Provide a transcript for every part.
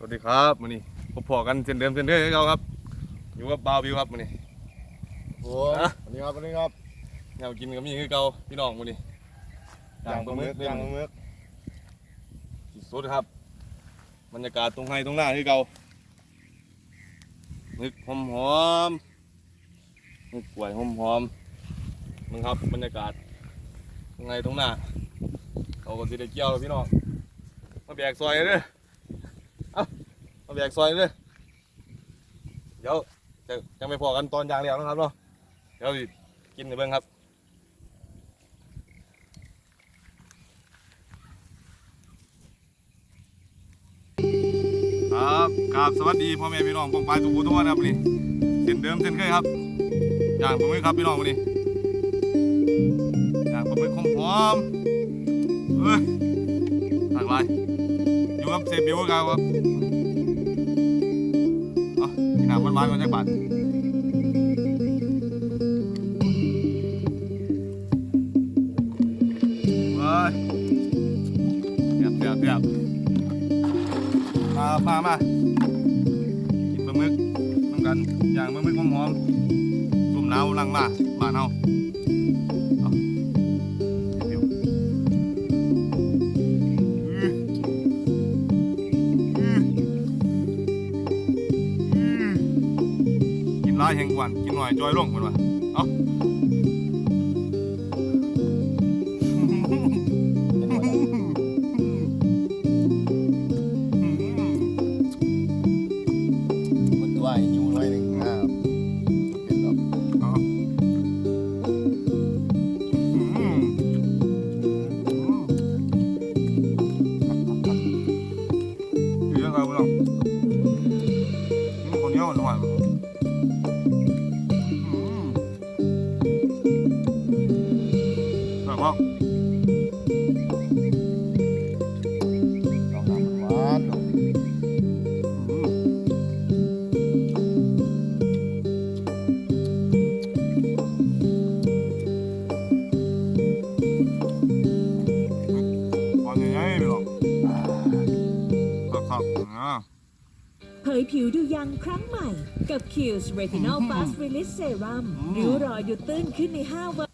สวัสดีครับมื้อนี้พบพอกันเช่นเดิมเช่นเดิมเราครับ อยู่กับบาววิวครับมื้อนี้โอ้ฮะวันนี้ครับวันนี้ครับแนวกินก็มีคือเก่าพี่น้องมื้อนี้ย่างปลาหมึกย่างปลาหมึกสุดครับบรรยากาศตรงไห้ตรงหน้าคือเก่าหมึกหอมหอมๆหมึกกล้วยหอมหอมๆมึงครับบรรยากาศตรงไห้ตรงหน้าเขาก็สิได้เกี่ยวแล้วพี่น้องมาแบกซอยเด้อเอ้า มาแบกซอยเด้อเดี๋ยวจะจะไปพอกันตอนยางแล้วนะครับเนาะเดี๋ยวสิกินในเบิ้งครับครับกราบสวัสดีพ่อแม่พี่น้องปองปลายสุขุมทุกท่านครับนี่เช่นเดิมเช่นเคยครับอย่างปลาหมึกครับพี่น้องวันนี้อย่างปลาหมึกหอมเอ้ยหลากหลายอยู่กับเซบิวกันครับ เอะกินน้ำมันๆกันจักบาทเฮ้ยเสียบเสียบเสียบมามามากินปลาหมึกน้ำกันอย่างปลาหมึกหอมๆจุ่มหนาวลังมาบ้านเฮาเอา ห่งกวันกินหน่อยจอยลงคน ครั้งใหม่กับ Kills Retinol Fast Release Serum อืมริ้วรอยหยุดตื้นขึ้นใน 5 วัน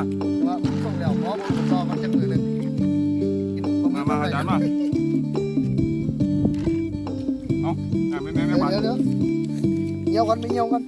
มามามาแต่ว่าผมส่งแล้วเพราะผมรอมันจะมือหนึ่งมามาอาจารย์มาเอาอะไม่ไม่ไม่เดี๋ยวมาเดี๋ยวเดี๋ยวเงี้ยวกันไม่เงี้ยวกัน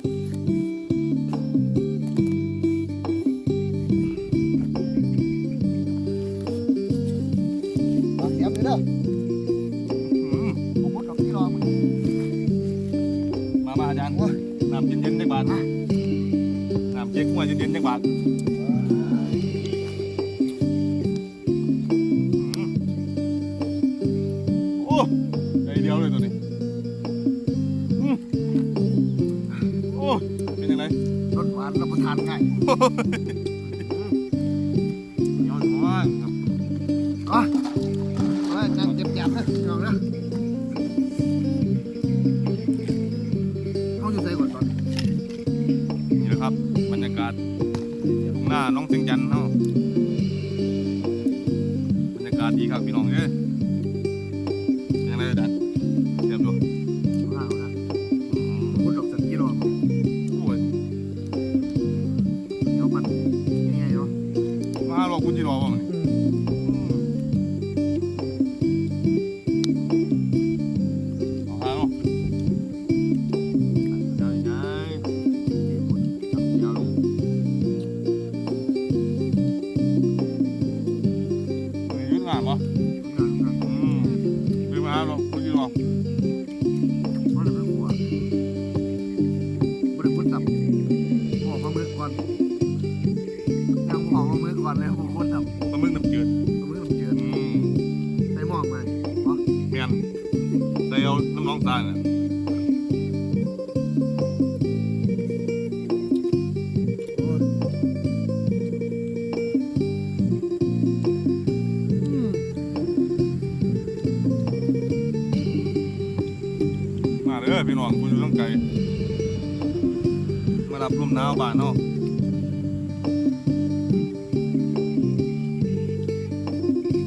รับลมหนาวบ้านเนาะ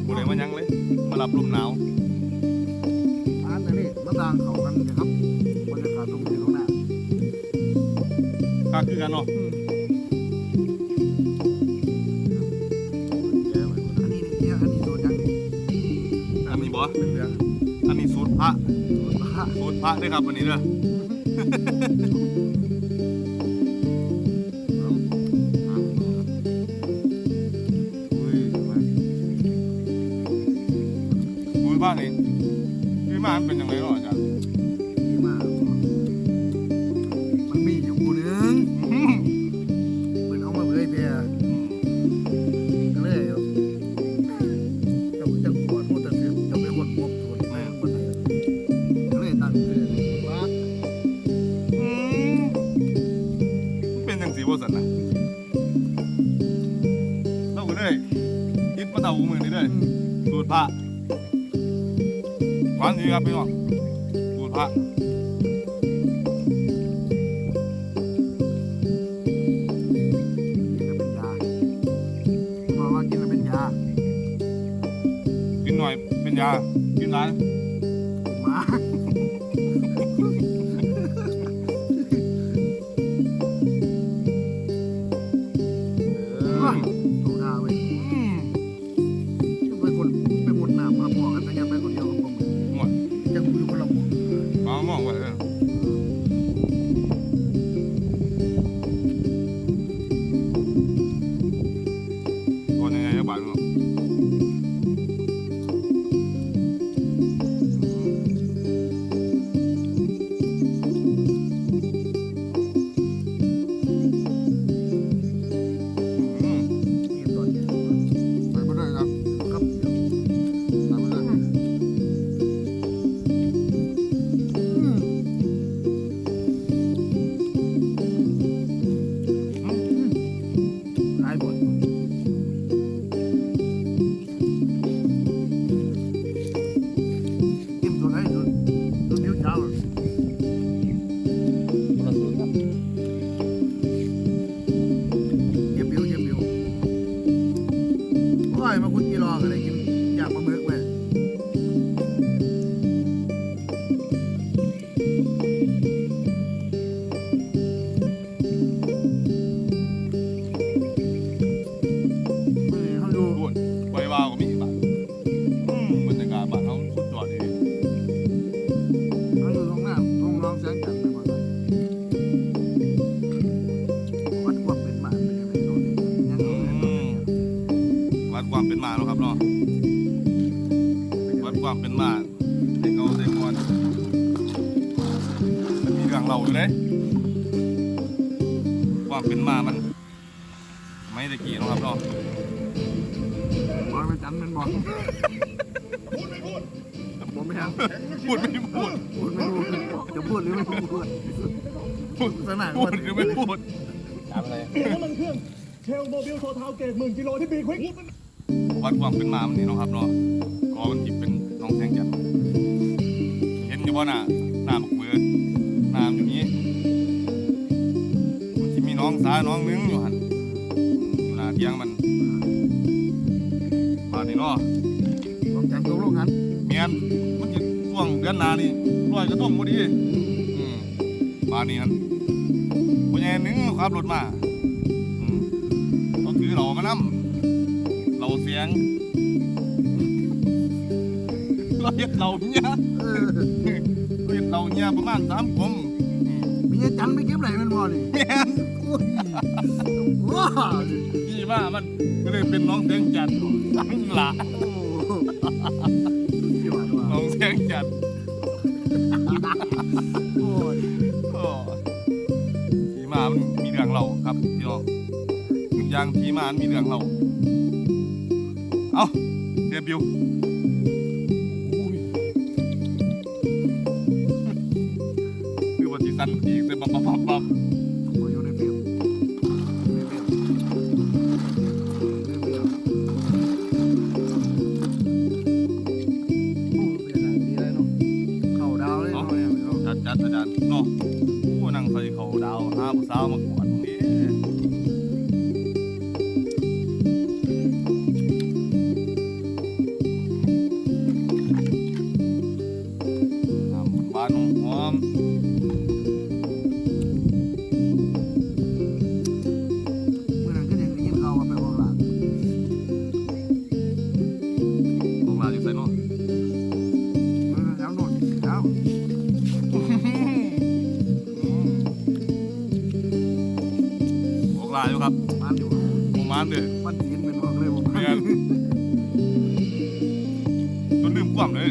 บ่ได้มาหยังเลย มารับลมหนาวอันนี้มะดางเขากันนะครับบรรยากาศตรงนี้ตรงหน้าคักคือกันเนาะอันนี้เนี่ยอันนี้โดนยังอันนี้บ่เป็นเหลืองอันนี้สูตรพระพระ สูตรพระเด้อครับวันนี้เด้ออุ้ สูตรพระนี่คือมามันเป็นยังไงเนาะอาจารย์ดีมากมันมีอยู่ผู้หนึงอื้อเป็นเอามาเผยแพร่ก็เลยเอาเจ้าจังหวัดพูดแต่เสียงเจ้าเป็นคนพบส่วนแม่งคนไหนก็เลยตั้งชื่อว่าอืมมันเป็นจังสีบ่สันนะเราก็เลยยึดมาเท่ามือนี่เลยอืมสูตรพระ หวานดีครับพี่น้องสูพระกินแล้วเป็นยาเพราะว่ากินแล้วเป็นยากินหน่อยเป็นยา กินหลาย จะกูอยู่ บอกเป็นจันทร์เป็นบอกบอกไม่ยังพูดไม่พูดพูดไม่พูดจะพูดหรือไม่พูดพูดสนานพูดหรือไม่พูดตามเลยน้ำมันเครื่องเชลโมบิลโทเทาเกรดหมื่นกิโลที่บีควิกวัดความเป็นมามันนี่เนาะครับเนาะก็มันจิบเป็นน้องแสงจันทร์เห็นอยู่ว่าน่ะหน้าบักเบือน้ำอยู่นี้มันจะมีน้องสาน้องนึงอยู่หันอยู่หน้าเทียงมัน บาดนี้เนาะบอกจันทร์ตกลงกันเมียนมันจะช่วงเดือนหนานี่ร้อยกระทงพอดีอืมบาดนี้ฮันผู้ใหญ่หนึงขับรถมาอืมก็ถือเรามานำเราเสียงเราเห็ดเราเนี่ยเออเราเห็ดเราเนี่ยประมาณสามกลมอืมมีจันทร์ไปเก็บไหนมันบ่นี่เมียนโอ้ยว้าพี่ ว่ามันก็เลยเป็นน้องเสียงจัดสังหละโอ้ยอดว่ะน้องเสียงจัดโอ้โอ้ทีมามันมีเรื่องเราครับพี่น้องอยางทีมามันมีเรื่องเราเอาเสียบิวคือวันอีกแต่ปั๊บปั๊บปั๊บปั๊บ มแม่นจนลืมความเลย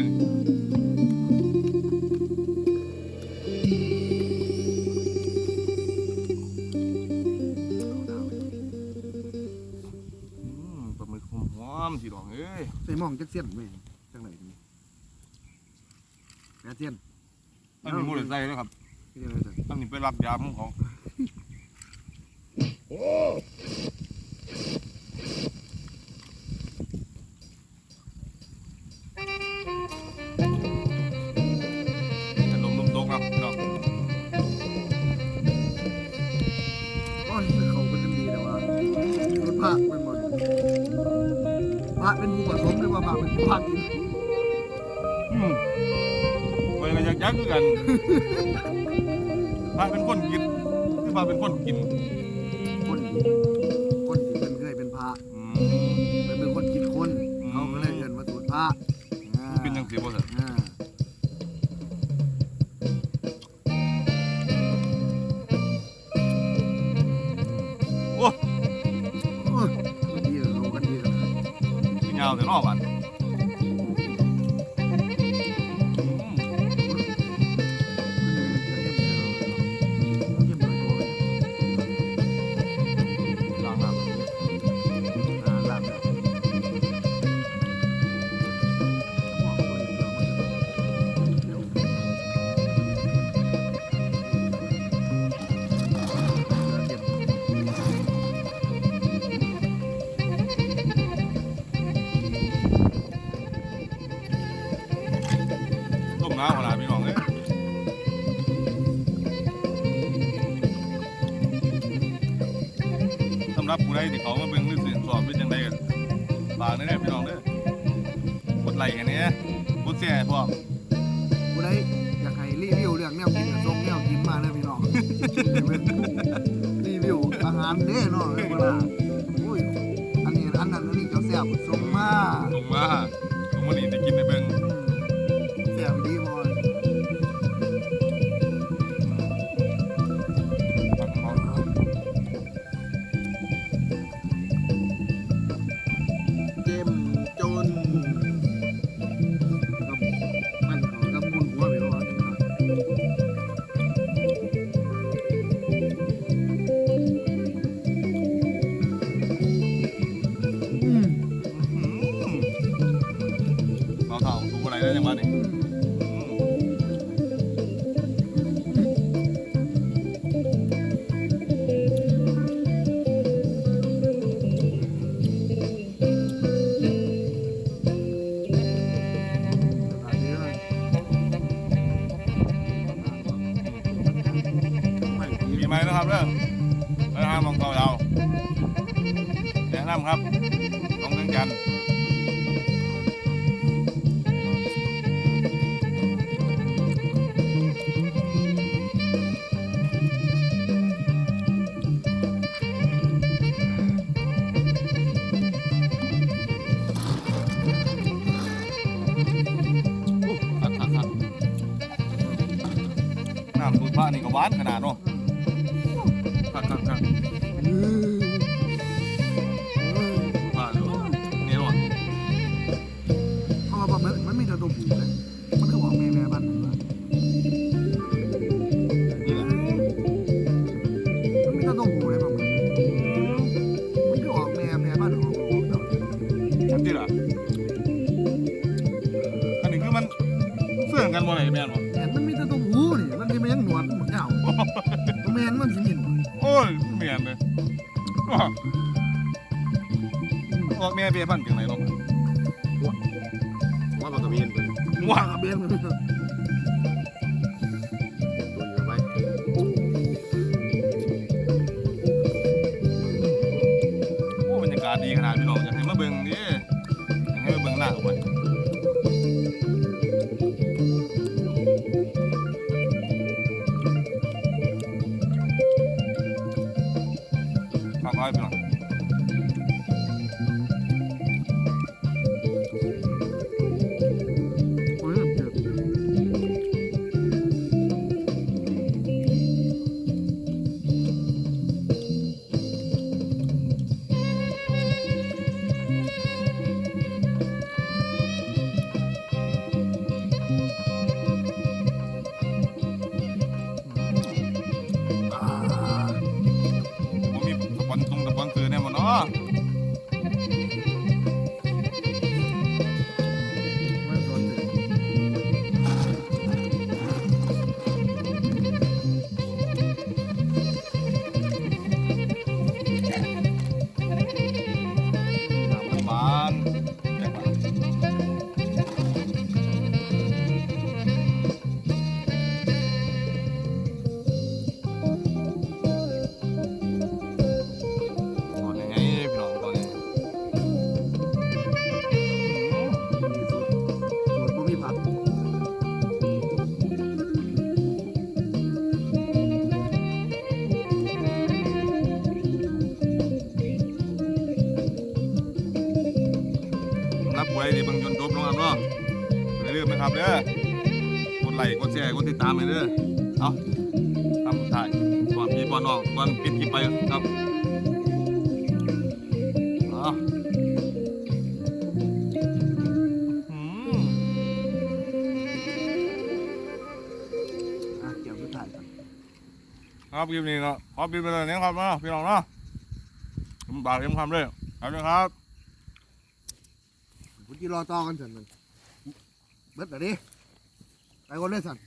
อืมปลาหมึกหอมๆสิดอกเอ้ยใส่หมองจักเสี้ยนแม่งจังไหนนี่แปดเสี้ยนอันนี้มูเลยใส่แล้วครับ ที่จะไรจ้ะ อันนี้เป็นรักยามของเขาแต่ มหรือว่าพระเป็นผู้พากินอืมไปกันยักยักคือกันพระเป็นคนกินคือพระเป็นคนกินคนดีคนที่เป็นเคยเป็นพระอืมเป็นเป็นคนคิดคนเขาก็เลยเกินมาสูตรพระอ่าเป็นจังสีบ่สิอ่าโอ้โอ้ยคนดีเรากันดีกันนะยยาวแต่นอกบ้าน ลงม เราเท่าถูกอะไรได้ยังมานี่อื หวานขนาดเนาะคักคักคักอืมอืมพระอยู่นี่เนาะเพราะว่ามันมันมีแต่ตัวผู้เลยมันก็บอกแม่แม่บ้านมันว่านี่แหละมันมีแต่ตัวผู้เลยบอกมันมันก็ออกแม่แม่บ้านออกลูกเต่าอันที่ละอันนี้คือมันเสื่อมกันบ่ไหนแม่นบ่ ออกแม่เบี้ยพันธุ์จังไหนเนาะ ว่ามันก็มีเห็นตัวว่ากับเบนมัน ถ่ายก่อนพี่ก่อนน้องก่อนปิดคลิปไปครับเอาอืมอะเกี่ยวสุดท้ายครับครับคลิปนี้เนาะขอปิดไปเลยนะครับเนาะพี่น้องเนาะผมบากเอ็มคำเลยครับนะครับผมจีรอต่อกันสันมันเบิดแต่ดิไปคนเลยสัน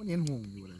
มันเห็นห่วงอยู่เลย